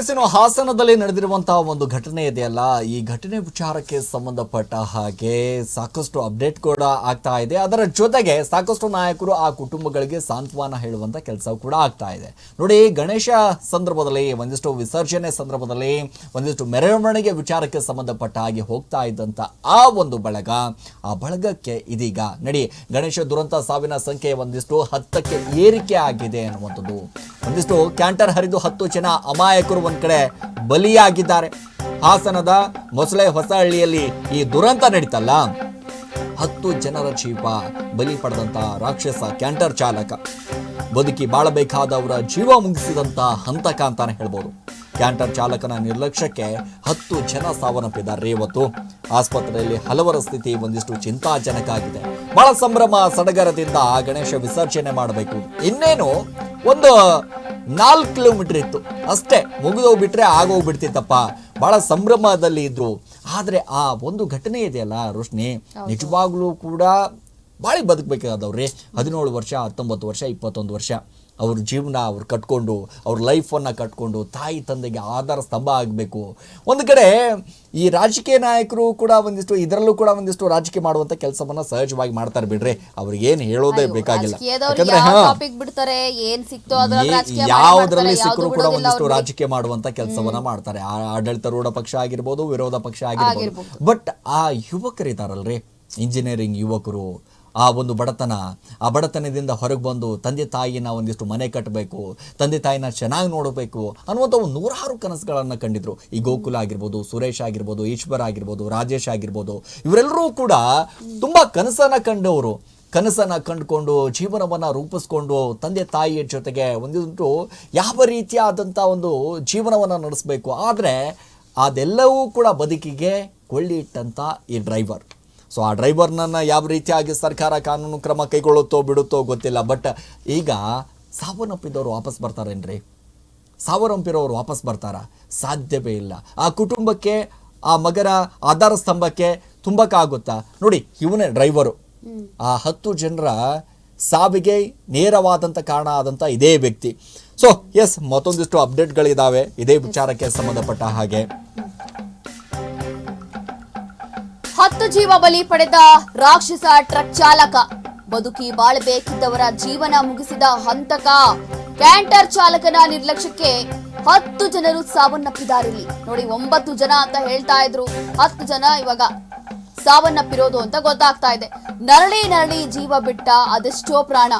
ಇನ್ನು ಹಾಸನದಲ್ಲಿ ನಡೆದಿರುವಂತಹ ಒಂದು ಘಟನೆ ಇದೆಯಲ್ಲ, ಈ ಘಟನೆ ವಿಚಾರಕ್ಕೆ ಸಂಬಂಧಪಟ್ಟ ಹಾಗೆ ಸಾಕಷ್ಟು ಅಪ್ಡೇಟ್ ಕೂಡ ಆಗ್ತಾ ಇದೆ. ಅದರ ಜೊತೆಗೆ ಸಾಕಷ್ಟು ನಾಯಕರು ಆ ಕುಟುಂಬಗಳಿಗೆ ಸಾಂತ್ವನ ಹೇಳುವಂತ ಕೆಲಸ ಕೂಡ ಆಗ್ತಾ ಇದೆ. ನೋಡಿ, ಗಣೇಶ ಸಂದರ್ಭದಲ್ಲಿ, ಒಂದಿಷ್ಟು ವಿಸರ್ಜನೆ ಸಂದರ್ಭದಲ್ಲಿ, ಒಂದಿಷ್ಟು ಮೆರವಣಿಗೆ ವಿಚಾರಕ್ಕೆ ಸಂಬಂಧಪಟ್ಟ ಹಾಗೆ ಹೋಗ್ತಾ ಇದ್ದಂತ ಆ ಒಂದು ಬಳಗ, ಆ ಬಳಗಕ್ಕೆ ಇದೀಗ ನಡಿ, ಗಣೇಶ ದುರಂತ ಸಾವಿನ ಸಂಖ್ಯೆ ಒಂದಿಷ್ಟು ಹತ್ತಕ್ಕೆ ಏರಿಕೆ ಆಗಿದೆ ಅನ್ನುವಂಥದ್ದು. ಒಂದಿಷ್ಟು ಕ್ಯಾಂಟರ್ ಹರಿದು ಹತ್ತು ಜನ ಅಮಾಯಕರು ಒಂದ್ ಕಡೆ ಬಲಿಯಾಗಿದ್ದಾರೆ. ಹಾಸನದ ಮೊಸಳೆ ಹೊಸಹಳ್ಳಿಯಲ್ಲಿ ಈ ದುರಂತ ನಡೀತಲ್ಲ? ಹತ್ತು ಜನರ ಜೀವ ಬಲಿ ಪಡೆದಂತ ರಾಕ್ಷಸ ಕ್ಯಾಂಟರ್ ಚಾಲಕ. ಬದುಕಿ ಬಾಳಬೇಕಾದವರ ಜೀವ ಮುಗಿಸಿದಂತ ಹಂತಕ ಅಂತಾನೆ ಹೇಳ್ಬೋದು. ಕ್ಯಾಂಟರ್ ಚಾಲಕನ ನಿರ್ಲಕ್ಷ್ಯಕ್ಕೆ ಹತ್ತು ಜನ ಸಾವನ್ನಪ್ಪಿದ್ದಾರೆ. ಇವತ್ತು ಆಸ್ಪತ್ರೆಯಲ್ಲಿ ಹಲವರ ಸ್ಥಿತಿ ಒಂದಿಷ್ಟು ಚಿಂತಾಜನಕ ಆಗಿದೆ. ಬಹಳ ಸಂಭ್ರಮ, ಸಡಗರದಿಂದ ಗಣೇಶ ವಿಸರ್ಜನೆ ಮಾಡಬೇಕು. ಇನ್ನೇನು, ಒಂದು ನಾಲ್ಕು ಕಿಲೋಮೀಟರ್ ಇತ್ತು. ಅಷ್ಟೇ ಮುಗಿದೋಗ್ಬಿಟ್ರೆ ಆಗೋಗ್ಬಿಡ್ತಿತ್ತಪ್ಪ. ಬಹಳ ಸಂಭ್ರಮದಲ್ಲಿ ಇದ್ರು. ಆದರೆ ಆ ಒಂದು ಘಟನೆ ಇದೆಯಲ್ಲ ರೋಶ್ನಿ ನಿಜವಾಗ್ಲೂ ಕೂಡ ಭಾಳ ಬದುಕಬೇಕಾದವ್ರಿ. ಹದಿನೇಳು ವರ್ಷ ಹತ್ತೊಂಬತ್ತು ವರ್ಷ ಇಪ್ಪತ್ತೊಂದು ವರ್ಷ. ಅವ್ರ ಜೀವನ ಅವ್ರು ಕಟ್ಕೊಂಡು ಅವ್ರ ಲೈಫನ್ನು ಕಟ್ಕೊಂಡು ತಾಯಿ ತಂದೆಗೆ ಆಧಾರ ಸ್ತಂಭ ಆಗಬೇಕು. ಒಂದು ಕಡೆ ಈ ರಾಜಕೀಯ ನಾಯಕರು ಕೂಡ ಒಂದಿಷ್ಟು ಇದರಲ್ಲೂ ಕೂಡ ಒಂದಿಷ್ಟು ರಾಜಕೀಯ ಮಾಡುವಂತ ಕೆಲಸವನ್ನು ಸಹಜವಾಗಿ ಮಾಡ್ತಾರೆ ಬಿಡ್ರಿ. ಅವ್ರಿಗೇನು ಹೇಳೋದೇ ಬೇಕಾಗಿಲ್ಲ. ಯಾಕಂದ್ರೆ ಏನ್ ಯಾವುದ್ರಲ್ಲಿ ಸಿಕ್ಕರೂ ಕೂಡ ಒಂದಿಷ್ಟು ರಾಜಕೀಯ ಮಾಡುವಂತ ಕೆಲಸವನ್ನ ಮಾಡ್ತಾರೆ. ಆ ಆಡಳಿತಾರೂಢ ಪಕ್ಷ ಆಗಿರ್ಬೋದು ವಿರೋಧ ಪಕ್ಷ ಆಗಿರ್ಬೋದು. ಆಗಿರ್ಬೋದು. ಬಟ್ ಆ ಯುವಕರಿದ್ದಾರಲ್ರಿ ಇಂಜಿನಿಯರಿಂಗ್ ಯುವಕರು ಆ ಒಂದು ಬಡತನ, ಆ ಬಡತನದಿಂದ ಹೊರಗೆ ಬಂದು ತಂದೆ ತಾಯಿನ ಒಂದಿಷ್ಟು ಮನೆ ಕಟ್ಟಬೇಕು ತಂದೆ ತಾಯಿನ ಚೆನ್ನಾಗಿ ನೋಡಬೇಕು ಅನ್ನುವಂಥ ಒಂದು ನೂರಾರು ಕನಸುಗಳನ್ನು ಕಂಡಿದ್ರು. ಈ ಗೋಕುಲ ಆಗಿರ್ಬೋದು, ಸುರೇಶ್ ಆಗಿರ್ಬೋದು, ಈಶ್ವರ ಆಗಿರ್ಬೋದು, ರಾಜೇಶ್ ಆಗಿರ್ಬೋದು, ಇವರೆಲ್ಲರೂ ಕೂಡ ತುಂಬ ಕನಸನ್ನು ಕಂಡವರು. ಕನಸನ್ನು ಕಂಡುಕೊಂಡು, ಜೀವನವನ್ನು ರೂಪಿಸ್ಕೊಂಡು ತಂದೆ ತಾಯಿಯ ಜೊತೆಗೆ ಒಂದಿಷ್ಟು ಯಾವ ರೀತಿಯಾದಂಥ ಒಂದು ಜೀವನವನ್ನು ನಡೆಸಬೇಕು. ಆದರೆ ಅದೆಲ್ಲವೂ ಕೂಡ ಬದುಕಿಗೆ ಕೊಳ್ಳಿ ಇಟ್ಟಂಥ ಈ ಡ್ರೈವರ್. ಸೊ ಆ ಡ್ರೈವರ್ನನ್ನು ಯಾವ ರೀತಿಯಾಗಿ ಸರ್ಕಾರ ಕಾನೂನು ಕ್ರಮ ಕೈಗೊಳ್ಳುತ್ತೋ ಬಿಡುತ್ತೋ ಗೊತ್ತಿಲ್ಲ. ಬಟ್ ಈಗ ಸಾವನ್ನಪ್ಪಿದವರು ವಾಪಸ್ ಬರ್ತಾರೇನ್ರಿ? ಸಾವನ್ನಪ್ಪಿರೋರು ವಾಪಸ್ ಬರ್ತಾರ? ಸಾಧ್ಯವೇ ಇಲ್ಲ. ಆ ಕುಟುಂಬಕ್ಕೆ, ಆ ಮಗರ ಆಧಾರ ಸ್ತಂಭಕ್ಕೆ ತುಂಬಕ್ಕಾಗುತ್ತಾ ನೋಡಿ, ಇವನೇ ಡ್ರೈವರು. ಆ ಹತ್ತು ಜನರ ಸಾವಿಗೆ ನೇರವಾದಂಥ ಕಾರಣ ಆದಂಥ ಇದೇ ವ್ಯಕ್ತಿ. ಸೊ ಎಸ್ ಮತ್ತೊಂದಿಷ್ಟು ಅಪ್ಡೇಟ್ಗಳಿದ್ದಾವೆ ಇದೇ ವಿಚಾರಕ್ಕೆ ಸಂಬಂಧಪಟ್ಟ ಹಾಗೆ. ಹತ್ತು ಜೀವ ಬಲಿ ಪಡೆದ ರಾಕ್ಷಸ ಟ್ರಕ್ ಚಾಲಕ. ಬದುಕಿ ಬಾಳಬೇಕಿದ್ದವರ ಜೀವನ ಮುಗಿಸಿದ ಹಂತಕ ಕ್ಯಾಂಟರ್ ಚಾಲಕನ ನಿರ್ಲಕ್ಷ್ಯಕ್ಕೆ ಹತ್ತು ಜನರು ಸಾವನ್ನಪ್ಪಿದ್ದಾರೆ ಇಲ್ಲಿ ನೋಡಿ, ಒಂಬತ್ತು ಜನ ಅಂತ ಹೇಳ್ತಾ ಇದ್ರು. ಹತ್ತು ಜನ ಇವಾಗ ಸಾವನ್ನಪ್ಪಿರೋದು ಅಂತ ಗೊತ್ತಾಗ್ತಾ ಇದೆ. ನರಳಿ ನರಳಿ ಜೀವ ಬಿಟ್ಟ ಅದೆಷ್ಟೋ ಪ್ರಾಣ.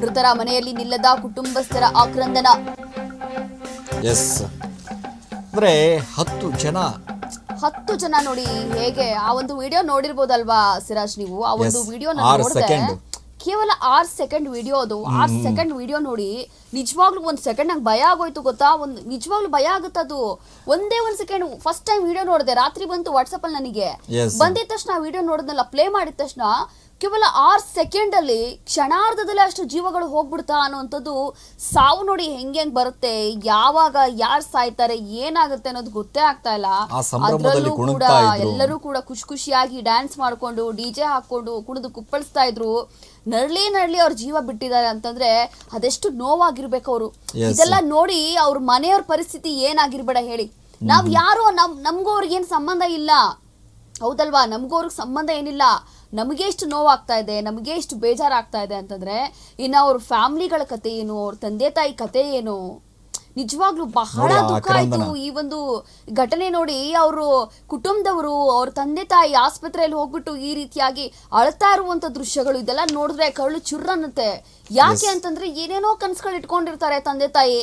ಮೃತರ ಮನೆಯಲ್ಲಿ ನಿಲ್ಲದ ಕುಟುಂಬಸ್ಥರ ಆಕ್ರಂದನ. ಎಸ್ ಅಂದ್ರೆ ಹತ್ತು ಜನ ಹತ್ತು ಜನ ನೋಡಿ ಹೇಗೆ ಆ ಒಂದು ವಿಡಿಯೋ ನೋಡಿರ್ಬೋದಲ್ವಾ ಸಿರಾಜ್ ನೀವು? ಆ ಒಂದು Yes, ವಿಡಿಯೋ ಆರು ನೋಡಿದೆ. second. ಕೇವಲ ಆರ್ ಸೆಕೆಂಡ್ ವಿಡಿಯೋ ಅದು. ಆರ್ ಸೆಕೆಂಡ್ ವಿಡಿಯೋ ನೋಡಿ ನಿಜವಾಗ್ಲೂ ಒಂದು ಸೆಕೆಂಡ್ ನಂಗೆ ಭಯ ಆಗೋಯ್ತು ಗೊತ್ತಾ? ಒಂದು ನಿಜವಾಗ್ಲೂ ಭಯ ಆಗುತ್ತದು ಒಂದೇ ಒಂದು ಸೆಕೆಂಡ್ ಫಸ್ಟ್ ಟೈಮ್ ವಿಡಿಯೋ ನೋಡಿದೆ. ರಾತ್ರಿ ಬಂತು ವಾಟ್ಸಪ್ ಅಲ್ಲಿ ನನಗೆ. ಬಂದಿದ ತಕ್ಷಣ ವಿಡಿಯೋ ನೋಡಿದ್ನಲ್ಲ ಪ್ಲೇ ಮಾಡಿದ ತಕ್ಷಣ ಕೇವಲ ಆರ್ ಸೆಕೆಂಡ್ ಅಲ್ಲಿ ಕ್ಷಣಾರ್ಧದಲ್ಲಿ ಅಷ್ಟು ಜೀವಗಳು ಹೋಗ್ಬಿಡ್ತಾ ಅನ್ನೋವಂಥದ್ದು ಸಾವು ನೋಡಿ ಹೆಂಗ್ ಹೆಂಗ್ ಬರುತ್ತೆ ಯಾವಾಗ ಯಾರು ಸಾಯ್ತಾರೆ ಏನಾಗುತ್ತೆ ಅನ್ನೋದು ಗೊತ್ತೇ ಆಗ್ತಾ ಇಲ್ಲ. ಅದ್ರಲ್ಲೂ ಕೂಡ ಎಲ್ಲರೂ ಕೂಡ ಖುಷಿ ಖುಷಿಯಾಗಿ ಡ್ಯಾನ್ಸ್ ಮಾಡ್ಕೊಂಡು ಡಿಜೆ ಹಾಕೊಂಡು ಕುಣಿದು ಕುಪ್ಪಳಿಸ್ತಾ ಇದ್ರು. ನರಳಿ ನರಳಿ ಅವ್ರ ಜೀವ ಬಿಟ್ಟಿದ್ದಾರೆ ಅಂತಂದ್ರೆ ಅದೆಷ್ಟು ನೋವಾಗಿರ್ಬೇಕು ಅವರು? ಇದೆಲ್ಲ ನೋಡಿ ಅವ್ರ ಮನೆಯವ್ರ ಪರಿಸ್ಥಿತಿ ಏನಾಗಿರ್ಬೇಡ ಹೇಳಿ. ನಾವ್ ಯಾರೋ ನಮ್ ನಮ್ಗೂ ಅವ್ರಿಗೆ ಏನ್ ಸಂಬಂಧ ಇಲ್ಲ. ಹೌದಲ್ವಾ? ನಮ್ಗೂ ಅವ್ರಿಗೆ ಸಂಬಂಧ ಏನಿಲ್ಲ. ನಮಗೆ ಎಷ್ಟು ನೋವಾಗ್ತಾ ಇದೆ ನಮಗೆ ಎಷ್ಟು ಬೇಜಾರಾಗ್ತಾ ಇದೆ ಅಂತಂದ್ರೆ ಇನ್ನು ಅವ್ರ ಫ್ಯಾಮ್ಲಿಗಳ ಕತೆ ಏನು ಅವ್ರ ತಂದೆ ತಾಯಿ ಕತೆ ಏನು? ನಿಜವಾಗ್ಲೂ ಬಹಳ ದುಃಖ ಆಯ್ತು. ಈ ಒಂದು ಘಟನೆ ನೋಡಿ ಅವರು ಕುಟುಂಬದವರು ಅವ್ರ ತಂದೆ ತಾಯಿ ಆಸ್ಪತ್ರೆಯಲ್ಲಿ ಹೋಗ್ಬಿಟ್ಟು ಈ ರೀತಿಯಾಗಿ ಅಳ್ತಾ ಇರುವಂತ ದೃಶ್ಯಗಳು ಇದೆಲ್ಲ ನೋಡಿದ್ರೆ ಕರುಳು ಚುರ್ರನ್ನುತ್ತೆ ಯಾಕೆ ಅಂತಂದ್ರೆ ಏನೇನೋ ಕನ್ಸ್ಗಳು ಇಟ್ಕೊಂಡಿರ್ತಾರೆ ತಂದೆ ತಾಯಿ.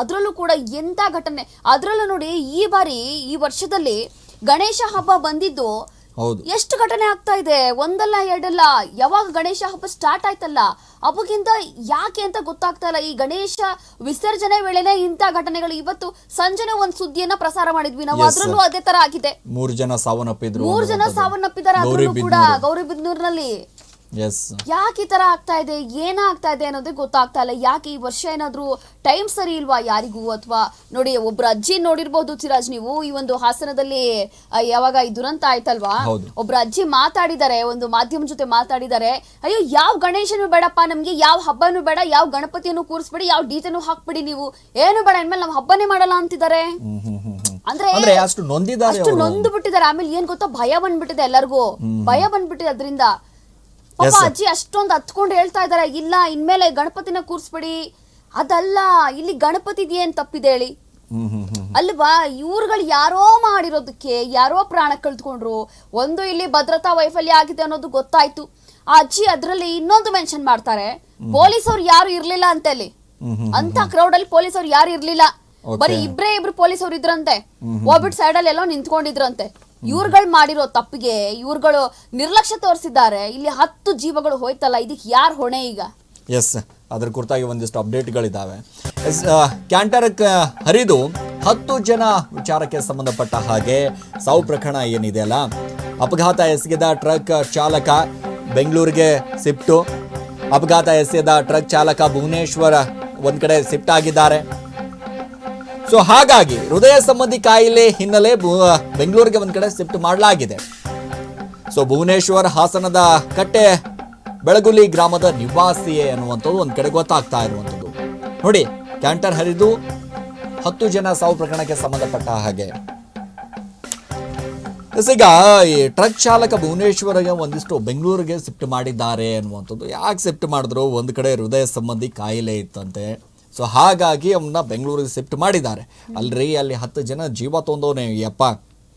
ಅದ್ರಲ್ಲೂ ಕೂಡ ಎಂತ ಘಟನೆ. ಅದ್ರಲ್ಲೂ ನೋಡಿ ಈ ಬಾರಿ ಈ ವರ್ಷದಲ್ಲಿ ಗಣೇಶ ಹಬ್ಬ ಬಂದಿದ್ದು ಹೌದು. ಎಷ್ಟು ಘಟನೆ ಆಗ್ತಾ ಇದೆ? ಒಂದಲ್ಲ ಎರಡಲ್ಲ? ಯಾವಾಗ ಗಣೇಶ ಹಬ್ಬ ಸ್ಟಾರ್ಟ್ ಆಯ್ತಲ್ಲ? ಅವಾಗಿಂದ ಯಾಕೆ ಅಂತ ಗೊತ್ತಾಗ್ತಾ ಇಲ್ಲ. ಈ ಗಣೇಶ ವಿಸರ್ಜನೆ ವೇಳೆನೆ ಇಂತ ಘಟನೆಗಳು ಇವತ್ತು ಸಂಜೆನೆ ಒಂದ್ ಸುದ್ದಿಯನ್ನ ಪ್ರಸಾರ ಮಾಡಿದ್ವಿ. ನಾವು Yes, ಅದ್ರಲ್ಲೂ ಅದೇ ತರ ಆಗಿದೆ. ಮೂರು ಜನ ಸಾವನ್ನಪ್ಪಿದ್ರು ಮೂರ್ ಜನ. ಸಾವನ್ನಪ್ಪಿದ್ದಾರೆ ಅದ್ರಲ್ಲೂ ಕೂಡ ಗೌರಿಬಿದನೂರಿನಲ್ಲಿ ಎಸ್ ಯಾಕೆ ಈ ತರ ಆಗ್ತಾ ಇದೆ? ಏನಾಗ್ತಾ ಇದೆ ಅನ್ನೋದೇ ಗೊತ್ತಾಗ್ತಾ ಇಲ್ಲ. ಯಾಕೆ ಈ ವರ್ಷ ಏನಾದ್ರೂ ಟೈಮ್ ಸರಿ ಇಲ್ವಾ ಯಾರಿಗೂ? ಅಥವಾ ನೋಡಿ ಒಬ್ರ ಅಜ್ಜಿ ನೋಡಿರ್ಬೋದು ಸಿರಾಜ್ ನೀವು ಈ ಒಂದು ಹಾಸನದಲ್ಲಿ ಆ, ಯಾವಾಗ ಈ ದುರಂತ ಆಯ್ತಲ್ವಾ? ಹೌದು. ಒಬ್ರು ಅಜ್ಜಿ ಮಾತಾಡಿದ್ದಾರೆ ಒಂದು ಮಾಧ್ಯಮ ಜೊತೆ ಮಾತಾಡಿದ್ದಾರೆ. ಅಯ್ಯೋ ಯಾವ ಗಣೇಶನು ಬೇಡಪ್ಪ ನಮ್ಗೆ ಯಾವ ಹಬ್ಬನೂ ಬೇಡ ಯಾವ ಗಣಪತಿಯನ್ನು ಕೂರಿಸ್ಬೇಡಿ ಯಾವ ಡಿಜೆನು ಹಾಕ್ಬಿಡಿ ನೀವು. ಏನು ಬೇಡ ಇನ್ಮೇಲೆ ನಾವು ಹಬ್ಬನೇ ಮಾಡಲ್ಲ ಅಂತಿದ್ದಾರೆ. ಹ್ಮ್ ಹ್ಮ್ ಹ್ಮ್ ಹ್ಮ್. ಅಂದ್ರೆ ಅಂದ್ರೆ ಅಷ್ಟು ನೊಂದಿದ್ದಾರೆ ಅಷ್ಟು ಅವರು. ನೊಂದು ಬಿಟ್ಟಿದ್ದಾರೆ. ಆಮೇಲೆ ಏನ್ ಗೊತ್ತಾ? ಭಯ ಬಂದ್ಬಿಟ್ಟಿದೆ ಎಲ್ಲರಿಗೂ. ಭಯ ಬಂದ್ಬಿಟ್ಟಿದೆ ಅದರಿಂದ. ಪಾಪ ಅಜ್ಜಿ ಅಷ್ಟೊಂದು ಹತ್ಕೊಂಡು ಹೇಳ್ತಾ ಇದಾರೆ. ಇಲ್ಲ ಇನ್ಮೇಲೆ ಗಣಪತಿನ ಕೂರಿಸ್ಬಿಡಿ. ಅದಲ್ಲ ಇಲ್ಲಿ ಗಣಪತಿ ಏನ್ ತಪ್ಪಿದೆ ಹೇಳಿ? ಅಲ್ವಾ? ಇವ್ರುಗಳು ಯಾರೋ ಮಾಡಿರೋದಕ್ಕೆ ಯಾರೋ ಪ್ರಾಣ ಕಳ್ತ್ಕೊಂಡ್ರು ಒಂದು ಇಲ್ಲಿ ಭದ್ರತಾ ವೈಫಲ್ಯ ಆಗಿದೆ ಅನ್ನೋದು ಗೊತ್ತಾಯ್ತು. ಆ ಅಜ್ಜಿ ಅದ್ರಲ್ಲಿ ಇನ್ನೊಂದು ಮೆನ್ಷನ್ ಮಾಡ್ತಾರೆ. ಪೊಲೀಸ್ ಅವ್ರು ಯಾರು ಇರ್ಲಿಲ್ಲ ಅಂತ ಅಲ್ಲಿ ಅಂತ ಕ್ರೌಡ್ ಅಲ್ಲಿ ಪೊಲೀಸ್ ಅವ್ರು ಯಾರು ಇರ್ಲಿಲ್ಲ. ಬರೀ ಇಬ್ರೇ ಇಬ್ರು ಪೊಲೀಸ್ ಅವ್ರು ಇದ್ರಂತೆ ಹೋಗ್ಬಿಟ್ಟು ಸೈಡ್ ಅಲ್ಲಿ ಎಲ್ಲೋ ನಿಂತ್ಕೊಂಡಿದ್ರಂತೆ. ಇವ್ರುಗಳು ಮಾಡಿರೋ ತಪ್ಪಿಗೆ ಇವ್ರುಗಳು ನಿರ್ಲಕ್ಷ್ಯ ತೋರಿಸಿದ್ದಾರೆ. ಇಲ್ಲಿ ಹತ್ತು ಜೀವಗಳು ಹೋಯ್ತಲ್ಲ, ಇದಕ್ಕೆ ಯಾರು ಹೊಣೆ ಈಗ? ಎಸ್ ಅದ್ರ ಕುರಿತಾಗಿ ಒಂದಿಷ್ಟು ಅಪ್ಡೇಟ್ಗಳಿದ್ದಾವೆ ಎಸ್ ಕ್ಯಾಂಟರ್ ಹರಿದು ಹತ್ತು ಜನ ವಿಚಾರಕ್ಕೆ ಸಂಬಂಧಪಟ್ಟ ಹಾಗೆ ಸಾವು ಪ್ರಕರಣ ಏನಿದೆ ಅಲ್ಲ, ಅಪಘಾತ ಎಸಗಿದ ಟ್ರಕ್ ಚಾಲಕ ಬೆಂಗಳೂರಿಗೆ ಸಿಫ್ಟು ಅಪಘಾತ ಎಸೆದ ಟ್ರಕ್ ಚಾಲಕ ಭುವನೇಶ್ವರ ಒಂದು ಕಡೆ ಶಿಫ್ಟ್ ಆಗಿದ್ದಾರೆ. ಸೊ ಹಾಗಾಗಿ ಹೃದಯ ಸಂಬಂಧಿ ಕಾಯಿಲೆ ಹಿನ್ನೆಲೆ ಬೆಂಗಳೂರಿಗೆ ಒಂದ್ ಕಡೆ ಶಿಫ್ಟ್ ಮಾಡಲಾಗಿದೆ. ಸೊ ಭುವನೇಶ್ವರ್ ಹಾಸನದ ಕಟ್ಟೆ ಬೆಳಗುಲಿ ಗ್ರಾಮದ ನಿವಾಸಿಯೇ ಅನ್ನುವಂಥದ್ದು ಒಂದ್ ಕಡೆ ಗೊತ್ತಾಗ್ತಾ ಇರುವಂಥದ್ದು. ನೋಡಿ, ಕ್ಯಾಂಟರ್ ಹರಿದು ಹತ್ತು ಜನ ಸಾವು ಪ್ರಕರಣಕ್ಕೆ ಸಂಬಂಧಪಟ್ಟ ಹಾಗೆ. ಈಗ ಈ ಟ್ರಕ್ ಚಾಲಕ ಭುವನೇಶ್ವರಿಗೆ ಒಂದಿಷ್ಟು ಬೆಂಗಳೂರಿಗೆ ಶಿಫ್ಟ್ ಮಾಡಿದ್ದಾರೆ ಅನ್ನುವಂಥದ್ದು. ಯಾಕೆ ಶಿಫ್ಟ್ ಮಾಡಿದ್ರು? ಒಂದು ಕಡೆ ಹೃದಯ ಸಂಬಂಧಿ ಕಾಯಿಲೆ ಇತ್ತಂತೆ. ಸೊ ಹಾಗಾಗಿ ಅವನ್ನ ಬೆಂಗಳೂರಿಗೆ ಶಿಫ್ಟ್ ಮಾಡಿದ್ದಾರೆ. ಅಲ್ರಿ ಅಲ್ಲಿ ಹತ್ತು ಜನ ಜೀವ ತೊಂದವನೇ ಯಪ್ಪ.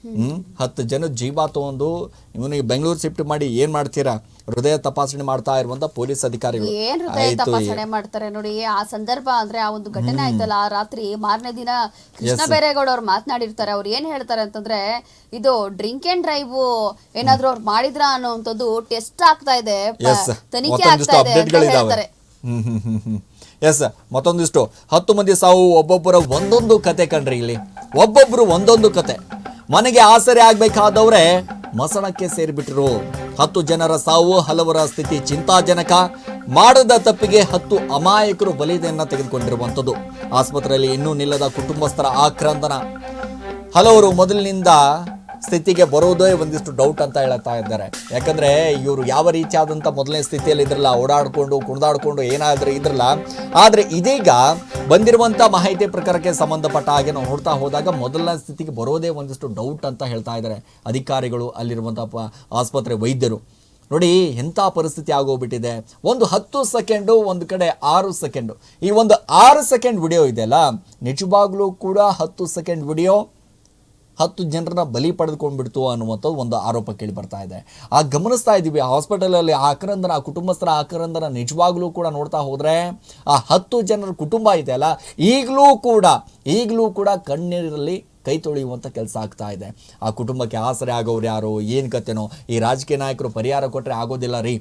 ಹ್ಮ್? ಹತ್ತು ಜನ ಜೀವ ತೊಗೊಂಡು ಇವನಿಗೆ ಬೆಂಗಳೂರು ಶಿಫ್ಟ್ ಮಾಡಿ ಏನ್ ಮಾಡ್ತೀರಾ? ಹೃದಯ ತಪಾಸಣೆ ಮಾಡ್ತಾ ಇರುವಂತ ಪೊಲೀಸ್ ಅಧಿಕಾರಿಗಳು. ಏನ್ ಹೃದಯ ತಪಾಸಣೆ ಮಾಡ್ತಾರೆ ನೋಡಿ ಆ ಸಂದರ್ಭ ಅಂದ್ರೆ ಆ ಒಂದು ಘಟನೆ ಆಯ್ತಲ್ಲ ಆ ರಾತ್ರಿ ಮಾರನೇ ದಿನ ಕೃಷ್ಣ ಬೇರೇಗೌಡ ಅವ್ರು ಮಾತನಾಡಿರ್ತಾರೆ ಅವ್ರು ಏನ್ ಹೇಳ್ತಾರೆ ಅಂತಂದ್ರೆ ಇದು ಡ್ರಿಂಕ್ ಅಂಡ್ ಡ್ರೈವ್ ಏನಾದ್ರೂ ಅವ್ರು ಮಾಡಿದ್ರ ಅನ್ನೋ ಟೆಸ್ಟ್ ಆಗ್ತಾ ಇದೆ ತನಿಖೆ ಆಗ್ತಾ ಇದೆ ಅಂತ ಹೇಳ್ತಾರೆ. ಹ್ಮ್ ಹ್ಮ್ ಹ್ಮ್. ಎಸ್ ಮತ್ತೊಂದಿಷ್ಟು ಹತ್ತು ಮಂದಿ ಸಾವು, ಒಬ್ಬೊಬ್ಬರ ಒಂದೊಂದು ಕತೆ ಕಣ್ರಿ ಇಲ್ಲಿ. ಒಬ್ಬೊಬ್ಬರು ಒಂದೊಂದು ಕತೆ. ಮನೆಗೆ ಆಸರೆ ಆಗ್ಬೇಕಾದವ್ರೆ ಮಸಣಕ್ಕೆ ಸೇರಿಬಿಟ್ರು. ಹತ್ತು ಜನರ ಸಾವು, ಹಲವರ ಸ್ಥಿತಿ ಚಿಂತಾಜನಕ. ಮಾಡದ ತಪ್ಪಿಗೆ ಹತ್ತು ಅಮಾಯಕರು ಬಲಿದೆಯನ್ನ ತೆಗೆದುಕೊಂಡಿರುವಂಥದ್ದು. ಆಸ್ಪತ್ರೆಯಲ್ಲಿ ಇನ್ನೂ ನಿಲ್ಲದ ಕುಟುಂಬಸ್ಥರ ಆಕ್ರಂದನ. ಹಲವರು ಮೊದಲಿನಿಂದ ಸ್ಥಿತಿಗೆ ಬರೋದೇ ಒಂದಿಷ್ಟು ಡೌಟ್ ಅಂತ ಹೇಳ್ತಾ ಇದ್ದಾರೆ. ಯಾಕಂದ್ರೆ ಇವರು ಯಾವ ರೀತಿಯಾದಂಥ ಮೊದಲನೇ ಸ್ಥಿತಿಯಲ್ಲಿ ಇದ್ರಲ್ಲ, ಓಡಾಡ್ಕೊಂಡು, ಕುಣಿದಾಡ್ಕೊಂಡು ಏನಾದ್ರೂ ಇದ್ರಲ್ಲ, ಆದ್ರೆ ಇದೀಗ ಬಂದಿರುವಂತ ಮಾಹಿತಿ ಪ್ರಕಾರಕ್ಕೆ ಸಂಬಂಧಪಟ್ಟ ಹಾಗೆ ನಾವು ನೋಡ್ತಾ ಹೋದಾಗ ಮೊದಲನೇ ಸ್ಥಿತಿಗೆ ಬರೋದೇ ಒಂದಿಷ್ಟು ಡೌಟ್ ಅಂತ ಹೇಳ್ತಾ ಇದ್ದಾರೆ ಅಧಿಕಾರಿಗಳು ಅಲ್ಲಿರುವಂಥ ಪ- ಆಸ್ಪತ್ರೆ ವೈದ್ಯರು. ನೋಡಿ ಎಂಥ ಪರಿಸ್ಥಿತಿ ಆಗೋಗ್ಬಿಟ್ಟಿದೆ. ಒಂದು ಹತ್ತು ಸೆಕೆಂಡು, ಒಂದು ಕಡೆ ಆರು ಸೆಕೆಂಡು. ಈ ಒಂದು ಆರು ಸೆಕೆಂಡ್ ವಿಡಿಯೋ ಇದೆಯಲ್ಲ, ನಿಜವಾಗ್ಲೂ ಕೂಡ ಹತ್ತು ಸೆಕೆಂಡ್ ವಿಡಿಯೋ? ಹತ್ತು ಜನರನ್ನ ಬಲಿ ಪಡೆದುಕೊಂಡ್ಬಿಡ್ತು ಅನ್ನುವಂಥದ್ದು ಒಂದು ಆರೋಪ ಕೇಳಿ ಬರ್ತಾ ಇದೆ. ಆ ಗಮನಿಸ್ತಾ ಇದ್ದೀವಿ ಹಾಸ್ಪಿಟಲಲ್ಲಿ ಆಕ್ರಂದನ ಆ ಕುಟುಂಬಸ್ಥರ ಆಕ್ರಂದನ ನಿಜವಾಗ್ಲೂ ಕೂಡ ನೋಡ್ತಾ ಹೋದ್ರೆ ಆ ಹತ್ತು ಜನರ ಕುಟುಂಬ ಇದೆ ಅಲ್ಲ, ಈಗಲೂ ಕೂಡ ಈಗಲೂ ಕೂಡ ಕಣ್ಣೀರಲ್ಲಿ ಕೈ ತೊಳೆಯುವಂಥ ಕೆಲಸ ಆಗ್ತಾ ಇದೆ. ಆ ಕುಟುಂಬಕ್ಕೆ ಆಸರೆ ಆಗೋರು ಯಾರು, ಏನು ಕತೆನೋ, ಈ ರಾಜಕೀಯ ನಾಯಕರು ಪರಿಹಾರ ಕೊಟ್ಟರೆ ಆಗೋದಿಲ್ಲ ರೀ.